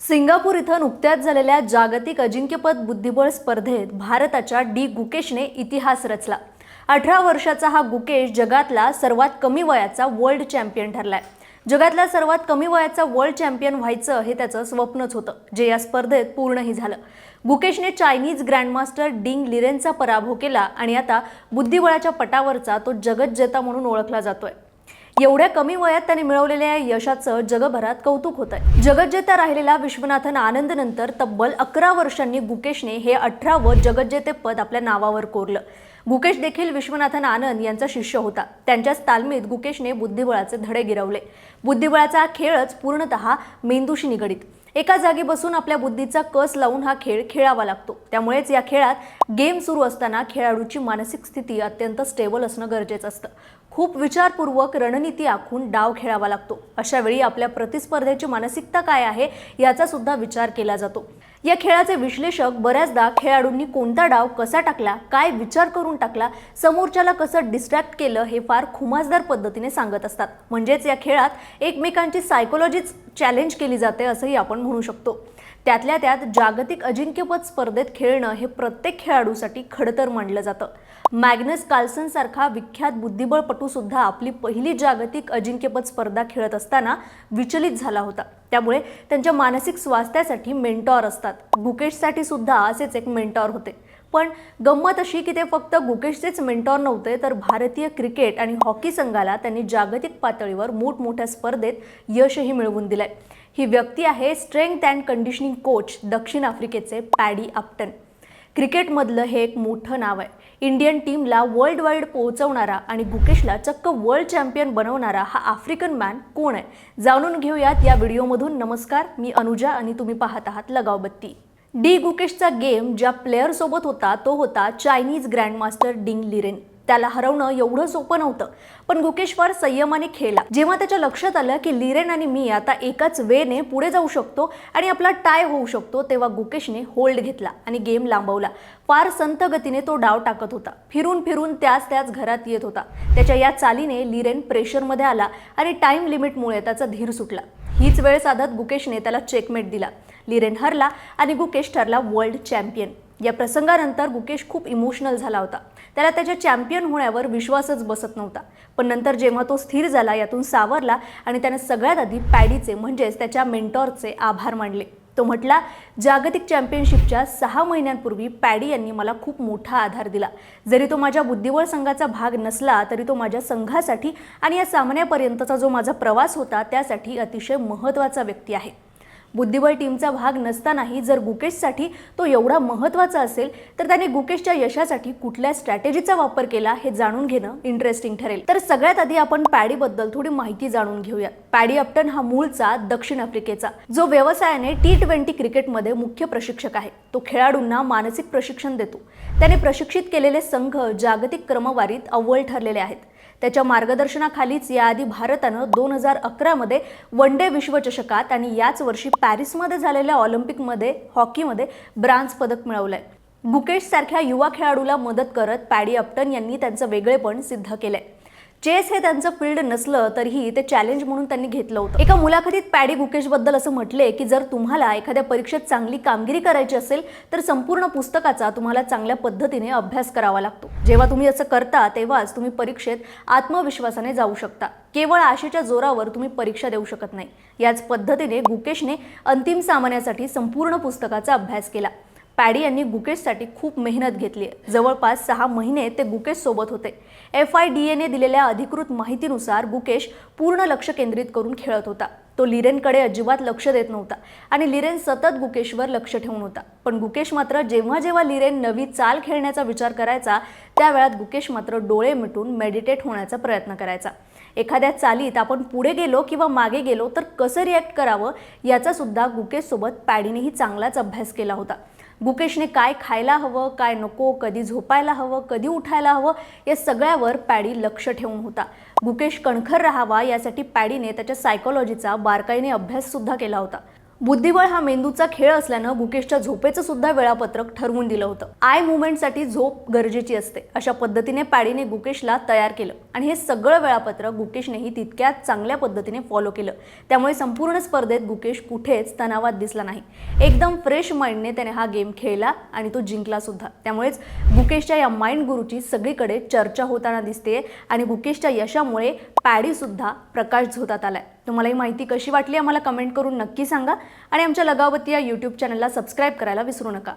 Singapore इथं नुकत्याच झालेल्या जागतिक अजिंक्यपद बुद्धिबळ स्पर्धेत भारताच्या डी गुकेशने इतिहास रचला. अठरा वर्षाचा हा गुकेश जगातला सर्वात कमी वयाचा वर्ल्ड चॅम्पियन ठरलाय. जगातल्या सर्वात कमी वयाचा वर्ल्ड चॅम्पियन व्हायचं हे त्याचं स्वप्नच होतं जे या स्पर्धेत पूर्णही झालं. गुकेशने चायनीज ग्रँडमास्टर डिंग लिरेनचा पराभव केला आणि आता बुद्धिबळाच्या पटावरचा तो जगज्जेता म्हणून ओळखला जातोय. एवढ्या कमी वयात त्याने मिळवलेल्या या यशाचं जगभरात कौतुक होत आहे जगज्जेता राहिलेला विश्वनाथन आनंद नंतर तब्बल अकरा वर्षांनी गुकेशने हे अठरावं जगज्जेतेपद आपल्या नावावर कोरलं. गुकेश देखील विश्वनाथन आनंद यांचा शिष्य होता. त्यांच्याच तालमीत गुकेशने बुद्धिबळाचे धडे गिरवले. बुद्धिबळाचा हा खेळच पूर्णतः मेंदूशी निगडीत. एका जागी बसून आपल्या बुद्धीचा कस लावून हा खेळ खेळावा लागतो. त्यामुळेच या खेळात गेम सुरू असताना खेळाडूची मानसिक स्थिती अत्यंत स्टेबल असणं गरजेचं असतं. खूप विचारपूर्वक रणनीती आखून डाव खेळावा लागतो. अशा वेळी आपल्या प्रतिस्पर्धेची मानसिकता काय आहे याचा सुद्धा विचार केला जातो. या खेळाचे विश्लेषक बऱ्याचदा खेळाडूंनी कोणता डाव कसा टाकला काय विचार करून टाकला समोरच्याला कसं डिस्ट्रॅक्ट केलं हे फार खुमासदार पद्धतीने सांगत असतात. म्हणजेच या खेळात एकमेकांची सायकोलॉजीच चॅलेंज केली जाते असंही आपण म्हणू शकतो. त्यातल्या त्यात जागतिक अजिंक्यपद स्पर्धेत खेळणं हे प्रत्येक खेळाडूसाठी खडतर मानलं जातं. मॅग्नस कार्लसन सारखा विख्यात बुद्धिबळपटू सुद्धा आपली पहिली जागतिक अजिंक्यपद स्पर्धा खेळत असताना विचलित झाला होता. त्यामुळे त्यांच्या मानसिक स्वास्थ्यासाठी मेंटॉर असतात. गुकेशसाठी सुद्धा असेच एक मेंटॉर होते. पण गंमत अशी की ते फक्त गुकेशचेच मेंटॉर नव्हते तर भारतीय क्रिकेट आणि हॉकी संघाला त्यांनी जागतिक पातळीवर मोठमोठ्या स्पर्धेत यशही मिळवून दिलंय. ही व्यक्ती आहे स्ट्रेंथ अँड कंडिशनिंग कोच दक्षिण आफ्रिकेचे पॅडी आपटन. क्रिकेटमधलं हे एक मोठं नाव आहे. इंडियन टीमला वर्ल्ड वाईड पोहोचवणारा आणि गुकेशला चक्क वर्ल्ड चॅम्पियन बनवणारा हा आफ्रिकन मॅन कोण आहे? जाणून घेऊयात या व्हिडिओमधून नमस्कार मी अनुजा आणि तुम्ही पाहत आहात लगावबत्ती. डी गुकेशचा गेम ज्या प्लेअरसोबत होता तो होता चायनीज ग्रँडमास्टर डिंग लिरेन त्याला हरवणं एवढं सोपं नव्हतं पण गुकेश फार संयमाने खेळला. जेव्हा त्याच्या लक्षात आलं की लिरेन आणि मी आता एकाच वेने पुढे जाऊ शकतो आणि आपला टाय होऊ शकतो तेव्हा गुकेशने होल्ड घेतला आणि गेम लांबवला. फार संथ गतीने तो डाव टाकत होता. फिरून फिरून त्याच त्याच घरात येत होता. त्याच्या या चालीने लिरेन प्रेशरमध्ये आला आणि टाईम लिमिटमुळे त्याचा धीर सुटला. हीच वेळ साधत गुकेशने त्याला चेकमेट दिला. लिरेन हरला आणि गुकेश ठरला वर्ल्ड चॅम्पियन या प्रसंगानंतर गुकेश खूप इमोशनल झाला होता. त्याला त्याच्या चॅम्पियन होण्यावर विश्वासच बसत नव्हता. पण नंतर जेव्हा तो स्थिर झाला यातून सावरला आणि त्याने सगळ्यात आधी पॅडीचे म्हणजेच त्याच्या मेंटॉरचे आभार मानले. तो म्हटला जागतिक चॅम्पियनशिपच्या सहा महिन्यांपूर्वी पॅडी यांनी मला खूप मोठा आधार दिला. जरी तो माझ्या बुद्धिबळ संघाचा भाग नसला तरी तो माझ्या संघासाठी आणि या सामन्यापर्यंतचा जो माझा प्रवास होता त्यासाठी अतिशय महत्त्वाचा व्यक्ती आहे. बुद्धिबळ टीमचा भाग नसतानाही जर गुकेशसाठी तो एवढा महत्त्वाचा असेल तर त्याने गुकेशच्या यशासाठी कुठल्या स्ट्रॅटेजीचा वापर केला हे जाणून घेणं इंटरेस्टिंग ठरेल. तर सगळ्यात आधी आपण पॅडीबद्दल थोडी माहिती जाणून घेऊया. पॅडी अपटन हा मूळचा दक्षिण आफ्रिकेचा जो व्यवसायाने टी ट्वेंटी क्रिकेटमध्ये मुख्य प्रशिक्षक आहे. तो खेळाडूंना मानसिक प्रशिक्षण देतो. त्याने प्रशिक्षित केलेले संघ जागतिक क्रमवारीत अव्वल ठरलेले आहेत. त्याच्या मार्गदर्शनाखालीच याआधी भारतानं दोन हजार अकरामध्ये वन डे विश्वचषकात आणि याच वर्षी पॅरिसमध्ये झालेल्या ऑलिम्पिकमध्ये हॉकीमध्ये ब्रांज पदक मिळवलंय. गुकेश सारख्या युवा खेळाडूला मदत करत पॅडी अपटन यांनी त्यांचं वेगळेपण सिद्ध केलंय. चेस हे त्यांचं फील्ड नसलं तरीही ते चॅलेंज म्हणून त्यांनी घेतलं होतं. एका मुलाखतीत पॅडी गुकेशबद्दल असं म्हटले की जर तुम्हाला एखाद्या परीक्षेत चांगली कामगिरी करायची असेल तर संपूर्ण पुस्तकाचा तुम्हाला चांगल्या पद्धतीने अभ्यास करावा लागतो. जेव्हा तुम्ही असं करता तेव्हाच तुम्ही परीक्षेत आत्मविश्वासाने जाऊ शकता. केवळ आशेच्या जोरावर तुम्ही परीक्षा देऊ शकत नाही. याच पद्धतीने गुकेशने अंतिम सामन्यासाठी संपूर्ण पुस्तकाचा अभ्यास केला. पॅडी यांनी गुकेशसाठी खूप मेहनत घेतली. आहे जवळपास सहा महिने ते गुकेशसोबत होते. एफ आय डी एने दिलेल्या अधिकृत माहितीनुसार गुकेश पूर्ण लक्ष केंद्रित करून खेळत होता. तो लिरेनकडे अजिबात लक्ष देत नव्हता आणि लिरेन सतत गुकेशवर लक्ष ठेवून होता. पण गुकेश मात्र जेव्हा जेव्हा लिरेन नवी चाल खेळण्याचा विचार करायचा त्या वेळात गुकेश मात्र डोळे मिटून मेडिटेट होण्याचा प्रयत्न करायचा. एखाद्या चालीत आपण पुढे गेलो किंवा मागे गेलो तर कसं रिॲक्ट करावं याचा सुद्धा गुकेशसोबत पॅडीनेही चांगलाच अभ्यास केला होता. गुकेशने काय खायला हवं काय नको कधी झोपायला हवं कधी उठायला हवं या सगळ्यावर पॅडी लक्ष ठेवून होता. गुकेश कणखर राहावा यासाठी पॅडीने त्याच्या सायकोलॉजीचा बारकाईने अभ्यास सुद्धा केला होता. बुद्धिबळ हा मेंदूचा खेळ असल्यानं गुकेशच्या झोपेचं सुद्धा वेळापत्रक ठरवून दिलं होतं. आय मुवमेंटसाठी झोप गरजेची असते. अशा पद्धतीने पॅडीने गुकेशला तयार केलं आणि हे सगळं वेळापत्रक गुकेशनेही तितक्या चांगल्या पद्धतीने फॉलो केलं. त्यामुळे संपूर्ण स्पर्धेत गुकेश कुठेच तणावात दिसला नाही. एकदम फ्रेश माइंडने त्याने हा गेम खेळला आणि तो जिंकला सुद्धा. त्यामुळेच गुकेशच्या या माइंड गुरुची सगळीकडे चर्चा होताना दिसते आणि गुकेशच्या यशामुळे पॅडीसुद्धा प्रकाश झोतात आलाय. तुम्हाला ही माहिती कशी वाटली आम्हाला कमेंट करून नक्की सांगा. आणि आमच्या लगावती या यूट्यूब चॅनलला सबस्क्राईब करायला विसरू नका.